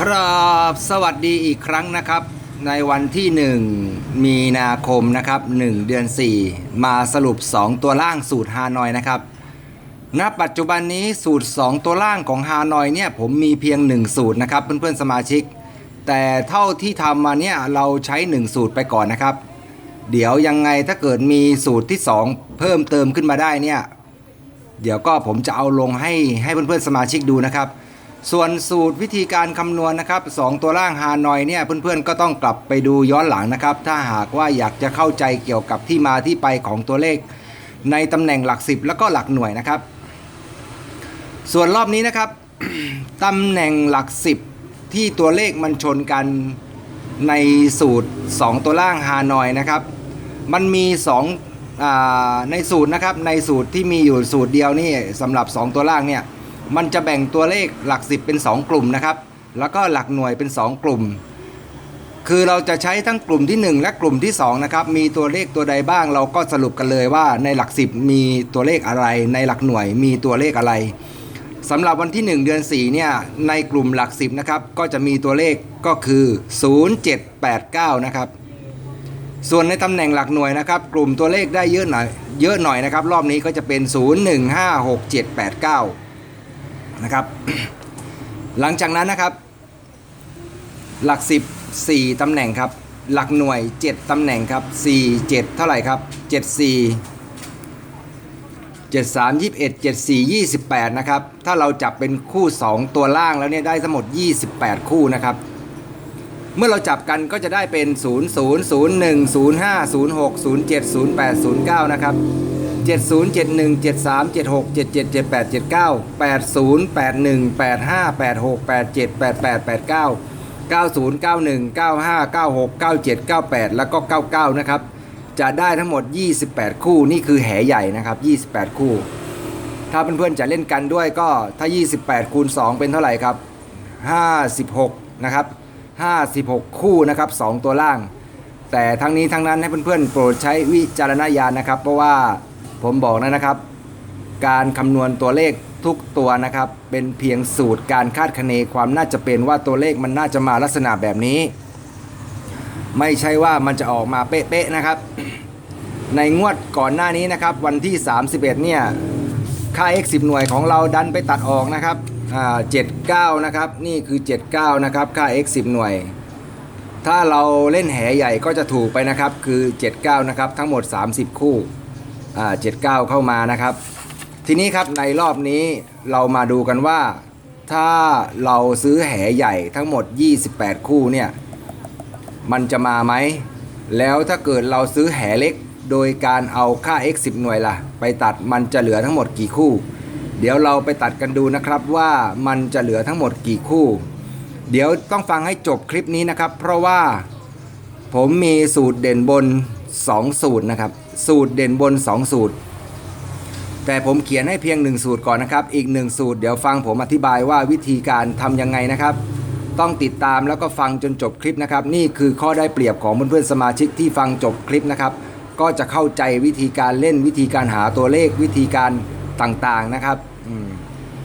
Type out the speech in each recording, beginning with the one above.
ครับสวัสดีอีกครั้งนะครับ ในวันที่ 1 มีนาคมนะครับ 1 เดือน 4 มาสรุป 2 ตัวล่างสูตรฮานอยนะครับณปัจจุบันนี้สูตร 2 ตัวล่างของฮานอยเนี่ยผมมีเพียง 1 สูตรนะครับเพื่อนๆสมาชิก แต่เท่าที่ทำมาเนี่ยเราใช้ 1 สูตรไปก่อนนะครับ เดี๋ยวยังไงถ้าเกิดมีสูตรที่ 2 เพิ่มเติมขึ้นมาได้เนี่ยเดี๋ยวก็ผมจะเอาลงให้ให้เพื่อนๆสมาชิกดูนะครับ ส่วนสูตรวิธีการคำนวณนะครับสองตัวล่างฮานอยเนี่ยเพื่อนๆก็ต้องกลับไปดูย้อนหลังนะครับ ถ้าหากว่าอยากจะเข้าใจเกี่ยวกับที่มาที่ไปของตัวเลข ในตำแหน่งหลักสิบแล้วก็หลักหน่วยนะครับ ส่วนรอบนี้นะครับตำแหน่งหลักสิบที่ตัวเลขมันชนกันในสูตร 2 ตัวล่างฮานอยนะครับ มันมี2อ่าในสูตรนะครับในสูตรที่มีอยู่สูตรเดียวนี่สำหรับ 2 ตัวล่างเนี่ย มันจะแบ่งตัวเลขหลักสิบเป็น 2 กลุ่มนะครับ แล้วก็หลักหน่วยเป็น 2 กลุ่ม คือเราจะใช้ทั้งกลุ่มที่ 1 และกลุ่มที่ 2 นะครับ มีตัวเลขตัวใดบ้าง เราก็สรุปกันเลยว่าในหลักสิบมีตัวเลขอะไร ในหลักหน่วยมีตัวเลขอะไรสำหรับวันที่ 1 เดือน4เนี่ยในกลุ่มหลัก 10นะครับก็จะมีตัวเลขก็คือ 0789 นะครับ ส่วนในตำแหน่งหลักหน่วยนะครับ กลุ่มตัวเลขได้เยอะหน่อยเยอะหน่อยนะครับ รอบนี้ก็จะเป็น 015678 นะครับ หลังจากนั้นนะครับ หลัก 10 4ตำแหน่งครับ หลักหน่วย 7ตำแหน่งครับ 4 7 เท่าไหร่ครับ 74 7 3 21 7 4 28 นะครับ ถ้าเราจับเป็นคู่ 2 ตัวล่างแล้วเนี่ยได้ทั้งหมด 28 คู่นะครับ เมื่อเราจับกันก็จะได้เป็น 0 0 0 1 0 5 0 6 0 7 0 8 0 9 นะครับ 70 71 73 76 77 78 79 80 81 85 86 87 88 89 90 91 95 96 97 98 แล้วก็ 99 นะครับ จะได้ทั้งหมด 28 คู่นี่คือแหใหญ่นะครับ 28 คู่ ถ้าเพื่อนๆจะเล่นกันด้วยก็ถ้า 28 คูณ 2 เป็นเท่าไหร่ครับ 56 นะครับ 56 คู่นะครับ 2 ตัวล่าง แต่ทั้งนี้ทั้งนั้นให้เพื่อนๆ โปรดใช้วิจารณญาณนะครับ เพราะว่า ผมบอกแล้วนะครับ การคำนวณตัวเลขทุกตัวนะครับ เป็นเพียงสูตรการคาดคะเนความน่าจะเป็นว่าตัวเลขมันน่าจะมาลักษณะแบบนี้ ไม่ใช่ว่ามันจะออกมาเป๊ะๆนะครับ ในงวดก่อนหน้านี้นะครับ วันที่ 31 เนี่ยค่า x 10 หน่วยของเราดันไปตัดออกนะครับอ่า79นะครับ นี่คือ 79 นะครับ ค่า x 10 หน่วย ถ้าเราเล่นแหใหญ่ก็จะถูกไปนะครับ คือ 79 นะครับ ทั้งหมด 30 คู่ 79เข้ามานะครับ ทีนี้ครับในรอบนี้เรามาดูกันว่า ถ้าเราซื้อแหใหญ่ทั้งหมด 28 คู่เนี่ย มันจะมาไหม แล้วถ้าเกิดเราซื้อแหเล็ก โดยการเอาค่า x 10หน่วยล่ะ ไปตัดมันจะเหลือทั้งหมดกี่คู่ เดี๋ยวเราไปตัดกันดูนะครับว่ามันจะเหลือทั้งหมดกี่คู่ เดี๋ยวต้องฟังให้จบคลิปนี้นะครับ เพราะว่าผมมีสูตรเด่นบน 2 สูตรนะครับ สูตรเด่นบน 2 สูตร แต่ผมเขียนให้เพียง 1 สูตรก่อนนะครับ อีก 1 สูตรเดี๋ยวฟังผมอธิบายว่าวิธีการทำยังไงนะครับ ต้องติดตามแล้วก็ฟังจนจบคลิปนะครับ นี่คือข้อได้เปรียบของเพื่อนๆสมาชิกที่ฟังจบคลิปนะครับ ก็จะเข้าใจวิธีการเล่นวิธีการหาตัวเลขวิธีการต่างๆนะครับ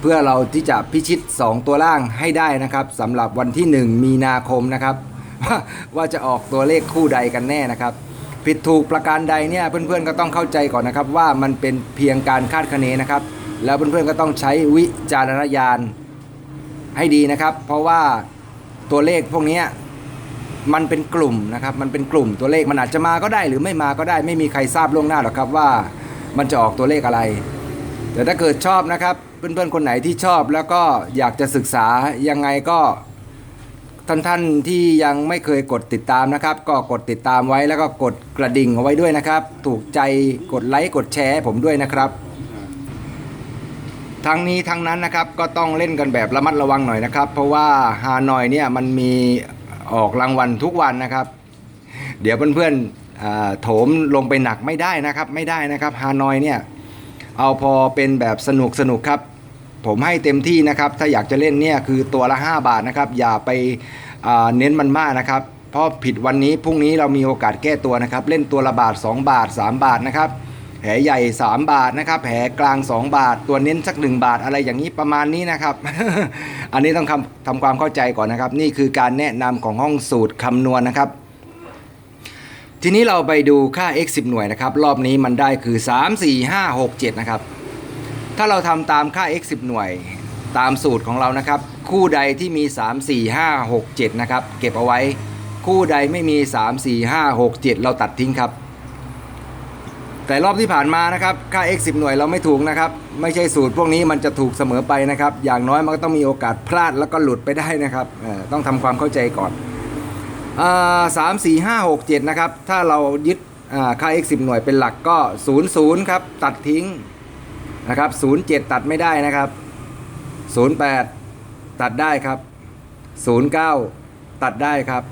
เพื่อเราที่จะพิชิต 2 ตัวล่างให้ได้นะครับสำหรับวันที่ 1 มีนาคมนะครับว่าจะออกตัวเลขคู่ใดกันแน่นะครับ ผิดถูกประการใดเนี่ยเพื่อนๆก็ต้องเข้าใจก่อนนะครับว่ามันเป็นเพียงการคาดคะเนนะครับ แล้วเพื่อนๆก็ต้องใช้วิจารณญาณให้ดีนะครับ เพราะว่าตัวเลขพวกนี้มันเป็นกลุ่มนะครับ มันเป็นกลุ่มตัวเลขมันอาจจะมาก็ได้หรือไม่มาก็ได้ไม่มีใครทราบล่วงหน้าหรอกครับว่ามันจะออกตัวเลขอะไร แต่ถ้าเกิดชอบนะครับ เพื่อนๆคนไหนที่ชอบแล้วก็อยากจะศึกษายังไงก็ ท่านท่านที่ยังไม่เคยกดติดตามนะครับ ก็กดติดตามไว้แล้วก็กดกระดิ่งเอาไว้ด้วยนะครับ ถูกใจกดไลค์กดแชร์ให้ผมด้วยนะครับ ทั้งนี้ทั้งนั้นนะครับก็ต้องเล่นกันแบบระมัดระวังหน่อยนะครับ เพราะว่าฮานอยเนี่ยมันมีออกรางวัลทุกวันนะครับ เดี๋ยวเพื่อนๆอ่าโถมลงไปหนักไม่ได้นะครับ ไม่ได้นะครับฮานอยเนี่ยเอาพอเป็นแบบสนุกสนุกครับ ผมให้เต็มที่นะครับ ถ้าอยากจะเล่นเนี่ยคือตัวละ 5 บาทนะครับ อย่าไปเน้นมันมากนะครับ เพราะผิดวันนี้พรุ่งนี้เรามีโอกาสแก้ตัวนะครับ เล่นตัวละบาท 2 บาท 3 บาทนะครับแผลใหญ่ 3 บาทนะครับ แผลกลาง 2 บาท ตัวเน้นสัก 1 บาทอะไรอย่างนี้ประมาณนี้นะครับ อันนี้ต้องทำทำความเข้าใจก่อนนะครับ นี่คือการแนะนำของห้องสูตรคำนวณนะครับ ทีนี้เราไปดูค่า x 10 หน่วยนะครับ รอบนี้มันได้คือ 3 4 5 6 7 นะครับ ถ้าเราทำตามค่า x 10 หน่วยตามสูตรของเรานะครับ คู่ใดที่มี 3 4 5 6 7 นะครับ เก็บเอาไว้ คู่ใดไม่มี 3 4 5 6 7 เราตัดทิ้งครับ แต่รอบที่ผ่านมานะครับ ค่า x 10 หน่วยเราไม่ถูกนะครับ ไม่ใช่สูตรพวกนี้มันจะถูกเสมอไปนะครับ อย่างน้อยมันก็ต้องมีโอกาสพลาดแล้วก็หลุดไปได้นะครับต้องทำความเข้าใจก่อนสามสี่ห้าหกเจ็ดนะครับ ถ้าเรายึดค่า x 10 หน่วยเป็นหลักก็ 0 0 ครับ ตัดทิ้ง นะครับ 07 ตัดไม่ได้นะครับ 08 ตัดได้ครับ 09 ตัดได้ครับ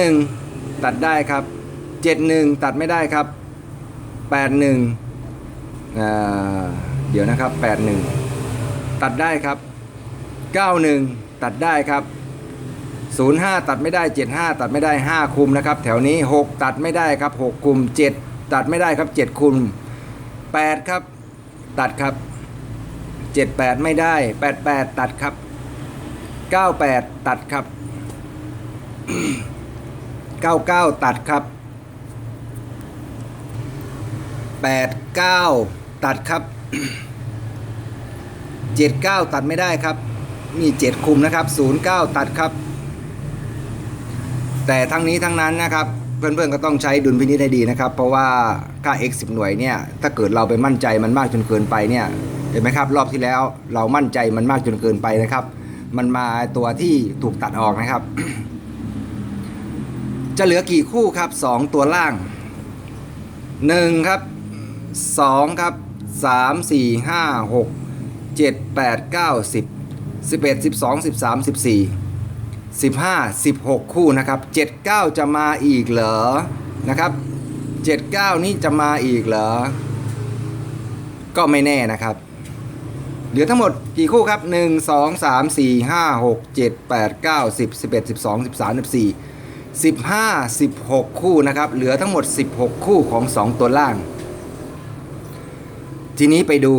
01 ตัดได้ครับ 71 ตัดไม่ได้ครับ 81อ่าเดี๋ยวนะครับ 81 ตัดได้ครับ 91 ตัดได้ครับ 05 ตัดไม่ได้ 75 ตัดไม่ได้ 5 คุมนะครับ แถวนี้ 6 ตัดไม่ได้ครับ 6 คุม 7 ตัดไม่ได้ครับ 7 คุม 8 ครับ ตัดครับ 78 ไม่ได้ 88 ตัดครับ 98 ตัดครับ 99 ตัดครับ 89 ตัดครับ 79 ตัดไม่ได้ครับมี7คุมนะครับ 09 ตัดครับ แต่ทั้งนี้ทั้งนั้นนะครับ เพื่อนๆก็ต้องใช้ดุลพินิจให้ดีนะครับ เพราะว่าค่า x 10 หน่วยเนี่ยถ้าเกิดเราไปมั่นใจมันมากจนเกินไปเนี่ยเห็นไหมครับ รอบที่แล้วเรามั่นใจมันมากจนเกินไปนะครับ มันมาตัวที่ถูกตัดออกนะครับ จะเหลือกี่คู่ครับ 2 ตัวล่าง 1 ครับ 2 ครับ 3 4 5 6 7 8 9 10 11 12 13 14 15 16 คู่นะครับ 79 จะมาอีกเหรอนะครับ 79 นี่จะมาอีกเหรอ ก็ไม่แน่นะครับ เหลือทั้งหมดกี่คู่ครับ 1 2 3 4 5 6 7 8 9 10 11 12 13 14 15 16 คู่นะครับ เหลือทั้งหมด 16 คู่ของ 2 ตัวล่าง ทีนี้ไปดู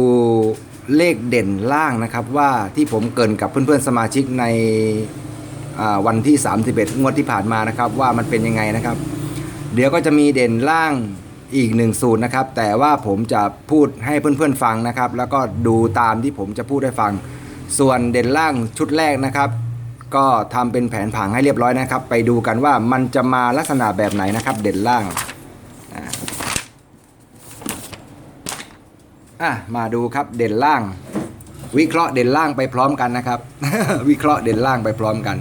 เลขเด่นล่างนะครับว่าที่ผมเกินกับเพื่อนๆสมาชิกใน วันที่ 31 งวดที่ผ่านมานะครับ ว่ามันเป็นยังไงนะครับ เดี๋ยวก็จะมีเด่นล่างอีกหนึ่งสูตรนะครับ แต่ว่าผมจะพูดให้เพื่อนๆฟังนะครับ แล้วก็ดูตามที่ผมจะพูดให้ฟัง ส่วนเด่นล่างชุดแรกนะครับ ก็ทำเป็นแผนผังให้เรียบร้อยนะครับ ไปดูกันว่ามันจะมาลักษณะแบบไหนนะครับ เด่นล่างอะมาดูครับเด่นล่าง วิเคราะห์เด่นล่างไปพร้อมกันนะครับ วิเคราะห์เด่นล่างไปพร้อมกัน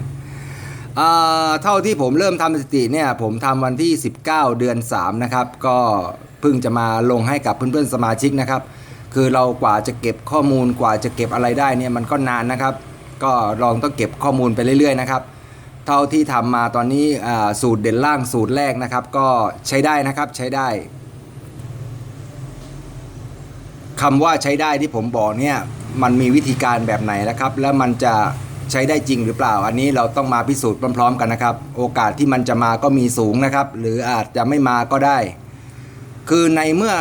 เท่าที่ผมเริ่มทำสถิติเนี่ยผมทำวันที่ 19 เดือน 3 นะครับ ก็เพิ่งจะมาลงให้กับเพื่อนๆสมาชิกนะครับ คือเรากว่าจะเก็บข้อมูลกว่าจะเก็บอะไรได้เนี่ยมันก็นานนะครับ ก็ลองต้องเก็บข้อมูลไปเรื่อยๆนะครับ เท่าที่ทำมาตอนนี้สูตรเด่นล่างสูตรแรกนะครับ ก็ใช้ได้นะครับใช้ได้คำว่าใช้ได้ที่ผมบอกเนี่ยมันมีวิธีการแบบไหนนะครับ แล้วมันจะ ใช้ได้จริงหรือเปล่า อันนี้เราต้องมาพิสูจน์พร้อมๆกันนะครับ โอกาสที่มันจะมาก็มีสูงนะครับ หรืออาจจะไม่มาก็ได้ คือในเมื่อ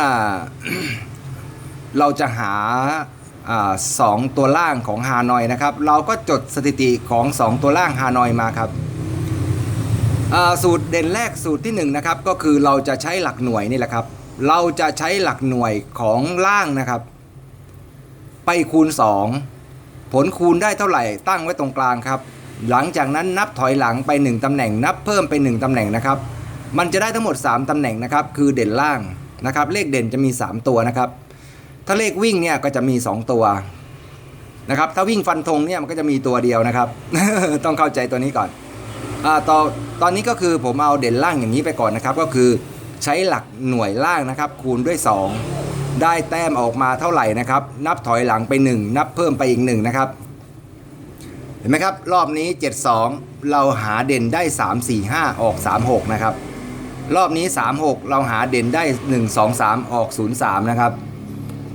เราจะหาอสองตัวล่างของฮานอยนะครับ เราก็จดสถิติของ 2 ตัวล่างฮานอยมาครับสูตรเด่นแรกสูตรที่1นะครับก็คือเราจะใช้หลักหน่วยนี่แหละครับ เราจะใช้หลักหน่วยของล่างนะครับ ไปคูณ 2 ผลคูณได้เท่าไหร่ตั้งไว้ตรงกลางครับ หลังจากนั้นนับถอยหลังไป 1ตำแหน่ง นับเพิ่มไป 1ตำแหน่งนะครับ มันจะได้ทั้งหมด 3ตำแหน่งนะครับ คือเด่นล่างนะครับ เลขเด่นจะมี 3 ตัวนะครับ ถ้าเลขวิ่งเนี่ยก็จะมี 2 ตัวนะครับ ถ้าวิ่งฟันธงเนี่ยมันก็จะมีตัวเดียวนะครับ ต้องเข้าใจตัวนี้ก่อนอ่าต่อตอนนี้ก็คือผมเอาเด่นล่างอย่างนี้ไปก่อนนะครับ ก็คือใช้หลักหน่วยล่างนะครับ คูณด้วย 2 ได้แต้มออกมาเท่าไหร่นะครับ นับถอยหลังไป 1 นับเพิ่มไปอีก1นะครับ เห็นไหมครับ รอบนี้ 72 เราหาเด่นได้ 3 4 5 ออก 36 นะครับ รอบนี้ 36 เราหาเด่นได้ 1 2 3 ออก 03 นะครับ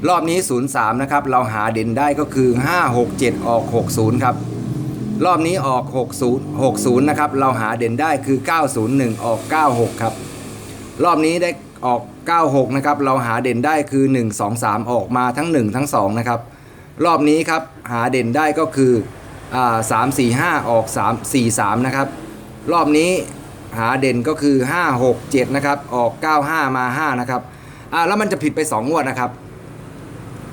รอบนี้ 03 นะครับ เราหาเด่นได้ก็คือ 5 6 7 ออก 60 ครับ รอบนี้ออก 60 60 นะครับ เราหาเด่นได้คือ 901 ออก 96 ครับ รอบนี้ได้ออก 96 นะครับ เราหาเด่นได้คือ 1 2 3 ออกมาทั้ง 1 ทั้ง 2 นะครับ รอบนี้ครับ หาเด่นได้ก็คืออ่า3 4 5ออก3 4 3นะครับ รอบนี้หาเด่นก็คือ5 6 7นะครับ ออก95มา5นะครับอ่าแล้วมันจะผิดไป2งวดนะครับ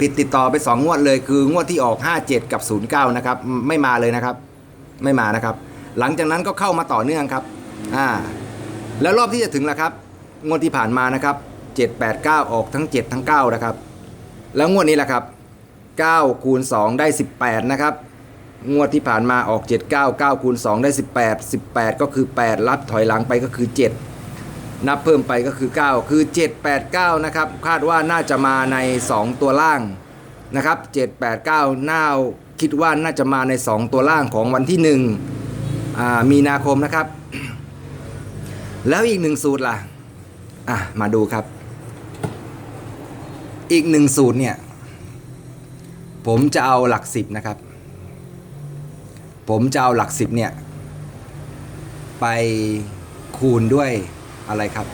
ผิดติดต่อไป2งวดเลยคืองวดที่ออก57กับ09นะครับ ไม่มาเลยนะครับ ไม่มานะครับ หลังจากนั้นก็เข้ามาต่อเนื่องครับอ่าแล้วรอบที่จะถึงแล้วครับ งวดที่ผ่านมานะครับ 7 8 9 ออกทั้ง 7 ทั้ง 9 นะครับ แล้วงวดนี้แหละครับ 9 คูณ 2 ได้ 18 นะครับ งวดที่ผ่านมาออก 7 9 9คูณ 2 ได้ 18 18 ก็คือ 8 รับถอยหลังไปก็คือ 7 นับเพิ่มไปก็คือ 9 คือ 7 8 9 นะครับ คาดว่าน่าจะมาใน 2 ตัวล่างนะครับ 7 8 9น่าคิดว่าน่าจะมาใน 2 ตัวล่างของวันที่1อ่ามีนาคมนะครับ แล้วอีกหนึ่งสูตรล่ะ อะ มาดูครับ อีกหนึ่งสูตรเนี่ย ผมจะเอาหลักสิบนะครับ ผมจะเอาหลักสิบเนี่ย ไปคูณด้วยอะไรครับ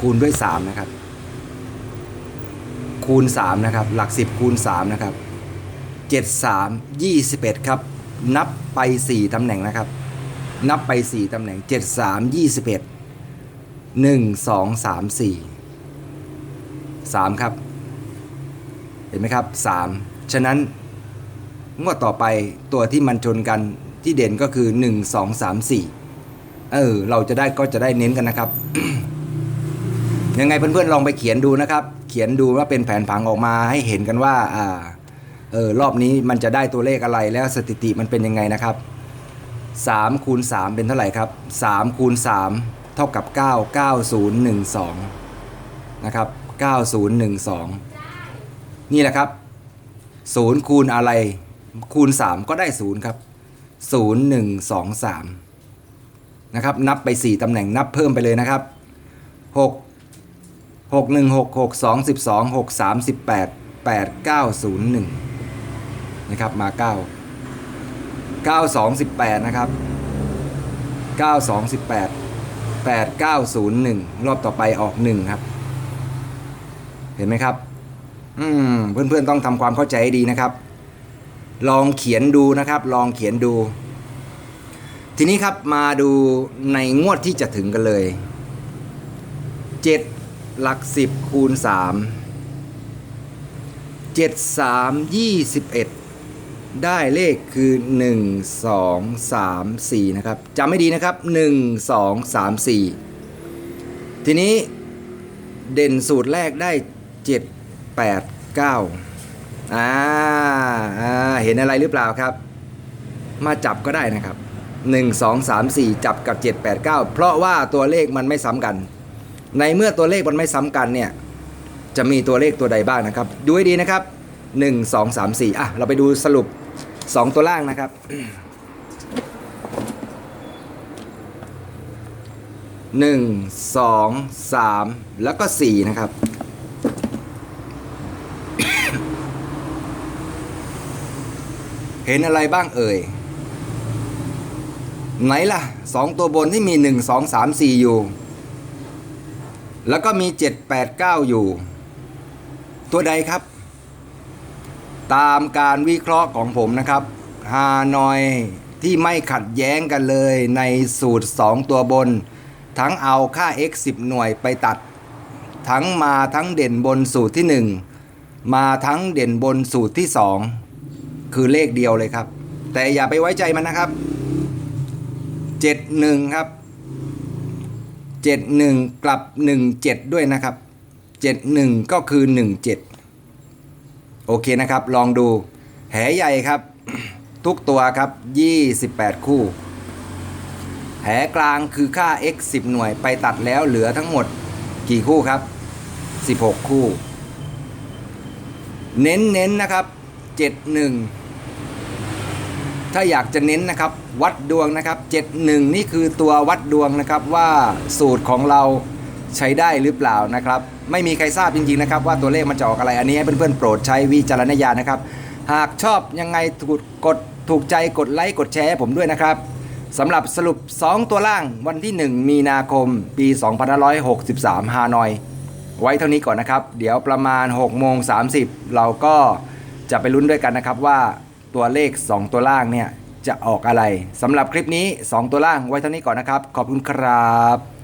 คูณด้วยสามนะครับ คูณสามนะครับ หลักสิบคูณสามนะครับเจ็ดสามยี่สิบเอ็ดครับ นับไปสี่ตำแหน่งนะครับ นับไปสี่ตำแหน่งเจ็ดสามยี่สิบเอ็ดหนึ่งสองสามสี่สามครับ เห็นไหมครับสามฉะนั้นงวดต่อไปตัวที่มันชนกันที่เด่นก็คือ 1 2 3 4 เออ เราจะได้ก็จะได้เน้นกันนะครับ ยังไงเพื่อนๆลองไปเขียนดูนะครับ เขียนดูว่าเป็นแผนผังออกมาให้เห็นกันว่าอ่าเออรอบนี้มันจะได้ตัวเลขอะไรแล้วสถิติมันเป็นยังไงนะครับ3คูณ3เป็นเท่าไหร่ครับ3คูณ3เท่ากับ 9 9012 นะครับ 9012 นี่แหละครับศูนย์คูณอะไร คูณ 3 ก็ได้ศูนย์ครับ0 1 2 3นะครับ นับไป 4ตำแหน่งนับเพิ่มไปเลยนะครับ6 6 1 6 6 2 12 6 3 18 8 9 0 1นะครับมา9 9 2 18นะครับ9 2 18 8 9 0 1รอบต่อไปออก1ครับ เห็นไหมครับ อืมเพื่อนๆต้องทำความเข้าใจให้ดีนะครับ ลองเขียนดูนะครับ ลองเขียนดู ทีนี้ครับมาดูในงวดที่จะถึงกันเลย 7 หลัก 10 คูณ 3 7 3 21ได้เลขคือ 1 2 3 4 นะครับจำไม่ดีนะครับ 1 2 3 4 ทีนี้เด่นสูตรแรกได้ 7 8 9อ่าอ่าเห็นอะไรหรือเปล่าครับ มาจับก็ได้นะครับ 1 2 3 4 จับกับ 7 8 9 เพราะว่าตัวเลขมันไม่ซ้ำกัน ในเมื่อตัวเลขมันไม่ซ้ำกันเนี่ยจะมีตัวเลขตัวใดบ้างนะครับดูให้ดีนะครับ 1 2 3 4อะเราไปดูสรุป 2 ตัวล่างนะครับ 1 2 3 แล้วก็ 4 นะครับ เห็นอะไรบ้างเอ่ย ไหนล่ะสองตัวบนที่มี1 2 3 4อยู่ แล้วก็มี7 8 9อยู่ ตัวใดครับ ตามการวิเคราะห์ของผมนะครับฮานอยที่ไม่ขัดแย้งกันเลยในสูตร 2 ตัวบน ทั้งเอาค่า x 10 หน่วยไปตัด ทั้งมาทั้งเด่นบนสูตรที่ 1 มาทั้งเด่นบนสูตรที่ 2 คือเลขเดียวเลยครับ แต่อย่าไปไว้ใจมันนะครับ 71 ครับ 71 กลับ 17 ด้วยนะครับ 71 ก็คือ 17 โอเคนะครับ ลองดูแหใหญ่ครับ ทุกตัวครับ 28 คู่แผกลางคือค่า x 10 หน่วยไปตัดแล้วเหลือทั้งหมดกี่คู่ครับ 16 คู่ เน้นเน้นนะครับ 71 ถ้าอยากจะเน้นนะครับ วัดดวงนะครับ 71 นี่คือตัววัดดวงนะครับว่าสูตรของเราใช้ได้หรือเปล่านะครับ ไม่มีใครทราบจริงๆนะครับ ว่าตัวเลขมันจะออกอะไรอันนี้ให้เพื่อนๆโปรดใช้วิจารณญาณนะครับ หากชอบยังไงถูกกดถูกใจกดไลค์กดแชร์ให้ผมด้วยนะครับสำหรับสรุป 2 ตัวล่างวันที่ 1 มีนาคม ปี2563 ฮานอย ไว้เท่านี้ก่อนนะครับ เดี๋ยวประมาณ6โมง30 เราก็ จะไปลุ้นด้วยกันนะครับว่าตัวเลข 2 ตัวล่างเนี่ยจะออกอะไรสำหรับคลิปนี้ 2 ตัวล่างไว้เท่านี้ก่อนนะครับ ขอบคุณครับ